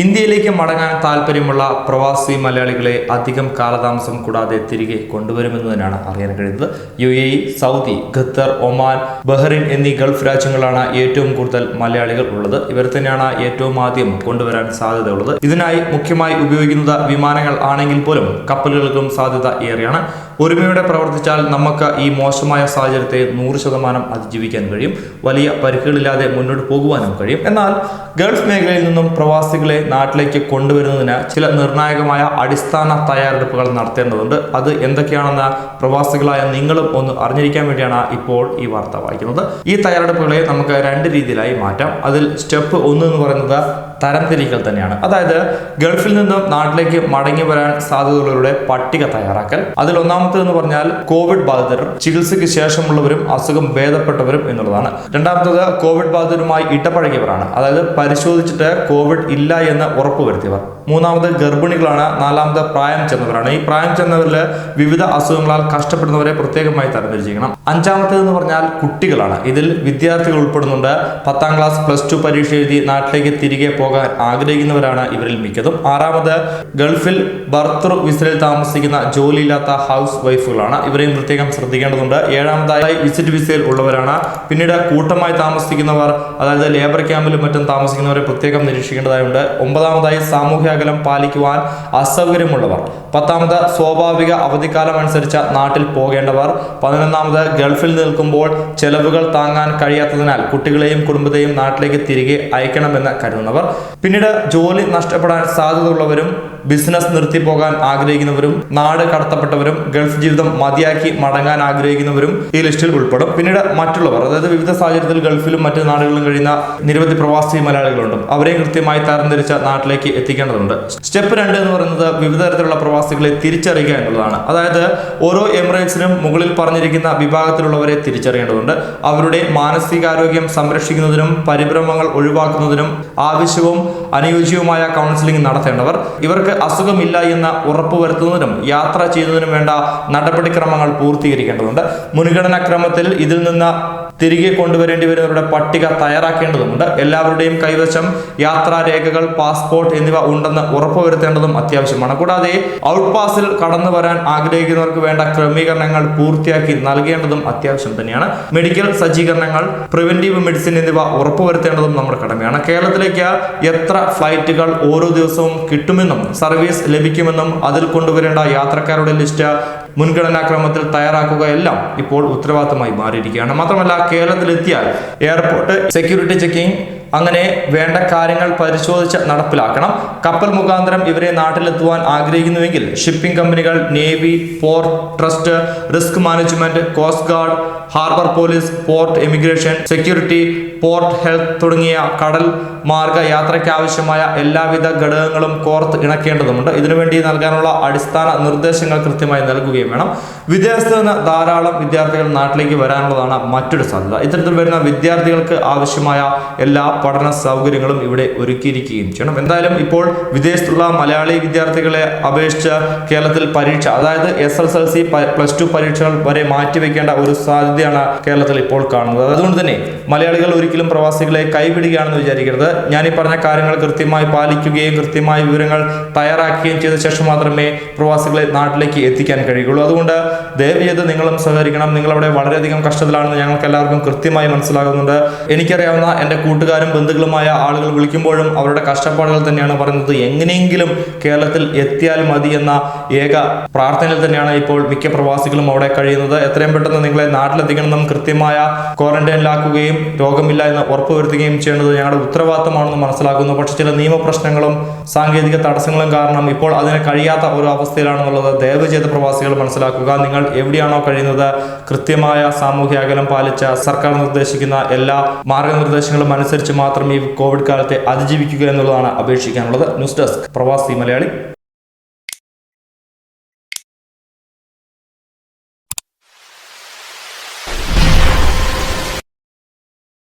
ഇന്ത്യയിലേക്ക് മടങ്ങാൻ താല്പര്യമുള്ള പ്രവാസി മലയാളികളെ അധികം കാലതാമസം കൂടാതെ തിരികെ കൊണ്ടുവരുമെന്ന് തന്നെയാണ് അറിയാൻ കഴിയുന്നത്. U A Saudi Qatar Oman Bahrain എന്നീ ഗൾഫ് രാജ്യങ്ങളാണ് ഏറ്റവും കൂടുതൽ മലയാളികൾ ഉള്ളത്. ഇവർ തന്നെയാണ് ഏറ്റവും ആദ്യം കൊണ്ടുവരാൻ സാധ്യതയുള്ളത്. ഇതിനായി മുഖ്യമായി ഉപയോഗിക്കുന്നത് വിമാനങ്ങൾ ആണെങ്കിൽ പോലും കപ്പലുകൾക്കും സാധ്യത ഏറെയാണ്. ഒരുമയോടെ പ്രവർത്തിച്ചാൽ നമുക്ക് ഈ മോശമായ സാഹചര്യത്തെ നൂറ് ശതമാനം അതിജീവിക്കാൻ കഴിയും. വലിയ പരിക്കുകളില്ലാതെ മുന്നോട്ട് പോകുവാനും കഴിയും. എന്നാൽ ഗൾഫ് മേഖലയിൽ നിന്നും പ്രവാസികളെ നാട്ടിലേക്ക് കൊണ്ടുവരുന്നതിന് ചില നിർണായകമായ അടിസ്ഥാന തയ്യാറെടുപ്പുകൾ നടത്തേണ്ടതുണ്ട്. അത് എന്തൊക്കെയാണെന്ന് പ്രവാസികളായ നിങ്ങളും ഒന്ന് അറിഞ്ഞിരിക്കാൻ വേണ്ടിയാണ് ഇപ്പോൾ ഈ വാർത്ത വായിക്കുന്നത്. ഈ തയ്യാറെടുപ്പുകളെ നമുക്ക് രണ്ട് രീതിയിലായി മാറ്റാം. അതിൽ സ്റ്റെപ്പ് ഒന്ന് എന്ന് പറയുന്നത് തരംതിരിക്കൽ തന്നെയാണ്. അതായത് ഗൾഫിൽ നിന്നും നാട്ടിലേക്ക് മടങ്ങി വരാൻ സാധ്യതയുള്ളവരുടെ പട്ടിക തയ്യാറാക്കൽ. അതിൽ ഒന്നാമത്തെ എന്ന് പറഞ്ഞാൽ കോവിഡ് ബാധിതർ ചികിത്സയ്ക്ക് ശേഷമുള്ളവരും അസുഖം ഭേദപ്പെട്ടവരും എന്നുള്ളതാണ്. രണ്ടാമത്തത് കോവിഡ് ബാധിതരുമായി ഇടപഴകിയവരാണ്. അതായത് പരിശോധിച്ചിട്ട് കോവിഡ് ഇല്ല എന്ന് ഉറപ്പുവരുത്തിയവർ. മൂന്നാമത് ഗർഭിണികളാണ് നാലാമത് പ്രായം ചെന്നവരാണ്. ഈ പ്രായം ചെന്നവരിൽ വിവിധ അസുഖങ്ങളാൽ കഷ്ടപ്പെടുന്നവരെ പ്രത്യേകമായി തരംതിരിച്ചിരിക്കണം. അഞ്ചാമത്തേത് എന്ന് പറഞ്ഞാൽ കുട്ടികളാണ്. ഇതിൽ വിദ്യാർത്ഥികൾ ഉൾപ്പെടുന്നുണ്ട്. പത്താം ക്ലാസ് പ്ലസ് ടു പരീക്ഷ എഴുതി നാട്ടിലേക്ക് തിരികെ പോകാൻ ആഗ്രഹിക്കുന്നവരാണ് ഇവരിൽ മിക്കതും. ആറാമത് ഗൾഫിൽ ഭർത്തൃ വിസയിൽ താമസിക്കുന്ന ജോലിയില്ലാത്ത ഹൗസ് വൈഫുകളാണ്. ഇവരെയും പ്രത്യേകം ശ്രദ്ധിക്കേണ്ടതുണ്ട്. ഏഴാമതായി വിസിറ്റ് വിസയിൽ ഉള്ളവരാണ്. പിന്നീട് കൂട്ടമായി താമസിക്കുന്നവർ അതായത് ലേബർ ക്യാമ്പിലും മറ്റും താമസിക്കുന്നവരെ പ്രത്യേകം നിരീക്ഷിക്കേണ്ടതായുണ്ട്. ഒമ്പതാമതായി സാമൂഹ്യ അകലം പാലിക്കുവാൻ അസൗകര്യമുള്ളവർ പത്താമത് സ്വാഭാവിക അവധിക്കാലം അനുസരിച്ച് നാട്ടിൽ പോകേണ്ടവർ പതിനൊന്നാമത് ഗൾഫിൽ നിൽക്കുമ്പോൾ ചെലവുകൾ താങ്ങാൻ കഴിയാത്തതിനാൽ കുട്ടികളെയും കുടുംബത്തെയും നാട്ടിലേക്ക് തിരികെ അയക്കണമെന്ന് കരുതുന്നവർ പിന്നീട് ജോലി നഷ്ടപ്പെടാൻ സാധ്യതയുള്ളവരും ബിസിനസ് നിർത്തി പോകാൻ ആഗ്രഹിക്കുന്നവരും നാട് കടത്തപ്പെട്ടവരും ഗൾഫ് ജീവിതം മതിയാക്കി മടങ്ങാൻ ആഗ്രഹിക്കുന്നവരും ഈ ലിസ്റ്റിൽ ഉൾപ്പെടും. പിന്നീട് മറ്റുള്ളവർ അതായത് വിവിധ സാഹചര്യത്തിൽ ഗൾഫിലും മറ്റു നാടുകളിലും കഴിയുന്ന നിരവധി പ്രവാസി മലയാളികളുണ്ട്. അവരെയും കൃത്യമായി തരംതിരിച്ച നാട്ടിലേക്ക് എത്തിക്കേണ്ടതുണ്ട്. സ്റ്റെപ്പ് രണ്ട് എന്ന് പറയുന്നത് വിവിധ തരത്തിലുള്ള പ്രവാസികളെ തിരിച്ചറിയുക എന്നുള്ളതാണ്. അതായത് ഓരോ എമിറേറ്റ്സിനും മുകളിൽ പറഞ്ഞിരിക്കുന്ന വിഭാഗത്തിലുള്ളവരെ തിരിച്ചറിയേണ്ടതുണ്ട്. അവരുടെ മാനസികാരോഗ്യം സംരക്ഷിക്കുന്നതിനും പരിഭ്രമങ്ങൾ ഒഴിവാക്കുന്നതിനും ആവശ്യവും അനുയോജ്യവുമായ കൗൺസിലിംഗ് നടത്തേണ്ടവർ ഇവർക്ക് അസുഖമില്ല എന്ന് ഉറപ്പുവരുത്തുന്നതിനും യാത്ര ചെയ്യുന്നതിനും വേണ്ട നടപടിക്രമങ്ങൾ പൂർത്തീകരിക്കേണ്ടതുണ്ട്. മുൻഗണനാ ക്രമത്തിൽ ഇതിൽ നിന്ന് തിരികെ കൊണ്ടുവരേണ്ടി വരുന്നവരുടെ പട്ടിക തയ്യാറാക്കേണ്ടതുണ്ട് എല്ലാവരുടെയും കൈവശം യാത്രാരേഖകൾ പാസ്പോർട്ട് എന്നിവ ഉണ്ടെന്ന് ഉറപ്പുവരുത്തേണ്ടതും അത്യാവശ്യമാണ്. കൂടാതെ ഔട്ട് പാസിൽ കടന്നു വരാൻ ആഗ്രഹിക്കുന്നവർക്ക് വേണ്ട ക്രമീകരണങ്ങൾ പൂർത്തിയാക്കി നൽകേണ്ടതും അത്യാവശ്യം തന്നെയാണ്. മെഡിക്കൽ സജ്ജീകരണങ്ങൾ പ്രിവെന്റീവ് മെഡിസിൻ എന്നിവ ഉറപ്പുവരുത്തേണ്ടതും നമ്മുടെ കടമയാണ്. കേരളത്തിലേക്ക് എത്ര ഫ്ലൈറ്റുകൾ ഓരോ ദിവസവും കിട്ടുമെന്നും സർവീസ് ലഭിക്കുമെന്നും അതിൽ കൊണ്ടുവരേണ്ട യാത്രക്കാരുടെ ലിസ്റ്റ് മുൻഗണനാക്രമത്തിൽ തയ്യാറാക്കുക എല്ലാം ഇപ്പോൾ ഉത്തരവാദിത്തമായി മാറിയിരിക്കുകയാണ്. മാത്രമല്ല കേരളത്തിലെത്തിയാൽ എയർപോർട്ട് സെക്യൂരിറ്റി ചെക്കിംഗ് അങ്ങനെ വേണ്ട കാര്യങ്ങൾ പരിശോധിച്ച് നടപ്പിലാക്കണം. കപ്പൽ മുഖാന്തരം ഇവരെ നാട്ടിലെത്തുവാൻ ആഗ്രഹിക്കുന്നുവെങ്കിൽ ഷിപ്പിംഗ് കമ്പനികൾ navy port trust risk management coast guard harbour police port immigration security port health തുടങ്ങിയ കടൽ മാർഗ യാത്രയ്ക്കാവശ്യമായ എല്ലാവിധ ഘടകങ്ങളും കോർത്ത് ഇണക്കേണ്ടതുണ്ട്. ഇതിനുവേണ്ടി നൽകാനുള്ള അടിസ്ഥാന നിർദ്ദേശങ്ങൾ കൃത്യമായി നൽകുകയും വേണം. വിദേശത്ത് നിന്ന് ധാരാളം വിദ്യാർത്ഥികൾ നാട്ടിലേക്ക് വരാനുള്ളതാണ് മറ്റൊരു സാധ്യത. ഇത്തരത്തിൽ വരുന്ന വിദ്യാർത്ഥികൾക്ക് ആവശ്യമായ എല്ലാ പഠന സൗകര്യങ്ങളും ഇവിടെ ഒരുക്കിയിരിക്കുകയും ചെയ്യണം. എന്തായാലും ഇപ്പോൾ വിദേശത്തുള്ള മലയാളി വിദ്യാർത്ഥികളെ അപേക്ഷിച്ച് കേരളത്തിൽ പരീക്ഷ അതായത് S S L C plus two പരീക്ഷകൾ വരെ മാറ്റിവെക്കേണ്ട ഒരു സാധ്യതയാണ് കേരളത്തിൽ ഇപ്പോൾ കാണുന്നത്. അതുകൊണ്ട് തന്നെ മലയാളികൾ ഒരിക്കലും പ്രവാസികളെ കൈവിടുകയാണെന്ന് വിചാരിക്കരുത്. ഞാൻ ഈ പറഞ്ഞ കാര്യങ്ങൾ കൃത്യമായി പാലിക്കുകയും കൃത്യമായി വിവരങ്ങൾ തയ്യാറാക്കുകയും ചെയ്ത ശേഷം മാത്രമേ പ്രവാസികളെ നാട്ടിലേക്ക് എത്തിക്കാൻ കഴിയുള്ളൂ അതുകൊണ്ട് ദയവ് ചെയ്ത് നിങ്ങളും സഹകരിക്കണം. നിങ്ങളവിടെ വളരെയധികം കഷ്ടത്തിലാണെന്ന് ഞങ്ങൾക്ക് എല്ലാവർക്കും കൃത്യമായി മനസ്സിലാകുന്നുണ്ട്. എനിക്കറിയാവുന്ന എന്റെ കൂട്ടുകാരും ബന്ധുക്കളുമായ ആളുകൾ വിളിക്കുമ്പോഴും അവരുടെ കഷ്ടപ്പാടുകൾ തന്നെയാണ് പറയുന്നത്. എങ്ങനെയെങ്കിലും കേരളത്തിൽ എത്തിയാൽ മതി എന്ന ഏക പ്രാർത്ഥനയിൽ തന്നെയാണ് ഇപ്പോൾ മിക്ക പ്രവാസികളും അവിടെ കഴിയുന്നത്. എത്രയും പെട്ടെന്ന് നിങ്ങളെ നാട്ടിലെത്തിക്കണമെന്നും കൃത്യമായ ക്വാറന്റൈനിലാക്കുകയും രോഗമില്ല എന്ന് ഉറപ്പുവരുത്തുകയും ചെയ്യേണ്ടത് ഞങ്ങളുടെ ഉത്തരവാദിത്തമാണെന്ന് മനസ്സിലാക്കുന്നു. പക്ഷേ ചില നിയമപ്രശ്നങ്ങളും സാങ്കേതിക തടസ്സങ്ങളും കാരണം ഇപ്പോൾ അതിന് കഴിയാത്ത ഒരു അവസ്ഥയിലാണെന്നുള്ളത് ദയവ് ചെയ്ത പ്രവാസികൾ മനസ്സിലാക്കുക. നിങ്ങൾ എവിടെയാണോ കഴിയുന്നത് കൃത്യമായ സാമൂഹ്യ അകലം പാലിച്ച സർക്കാർ നിർദ്ദേശിക്കുന്ന എല്ലാ മാർഗനിർദ്ദേശങ്ങളും അനുസരിച്ച് മാത്രം ഈ കോവിഡ് കാലത്തെ അതിജീവിക്കുക എന്നുള്ളതാണ് അപേക്ഷിക്കാനുള്ളത്. ന്യൂസ് ഡെസ്ക് പ്രവാസി മലയാളി.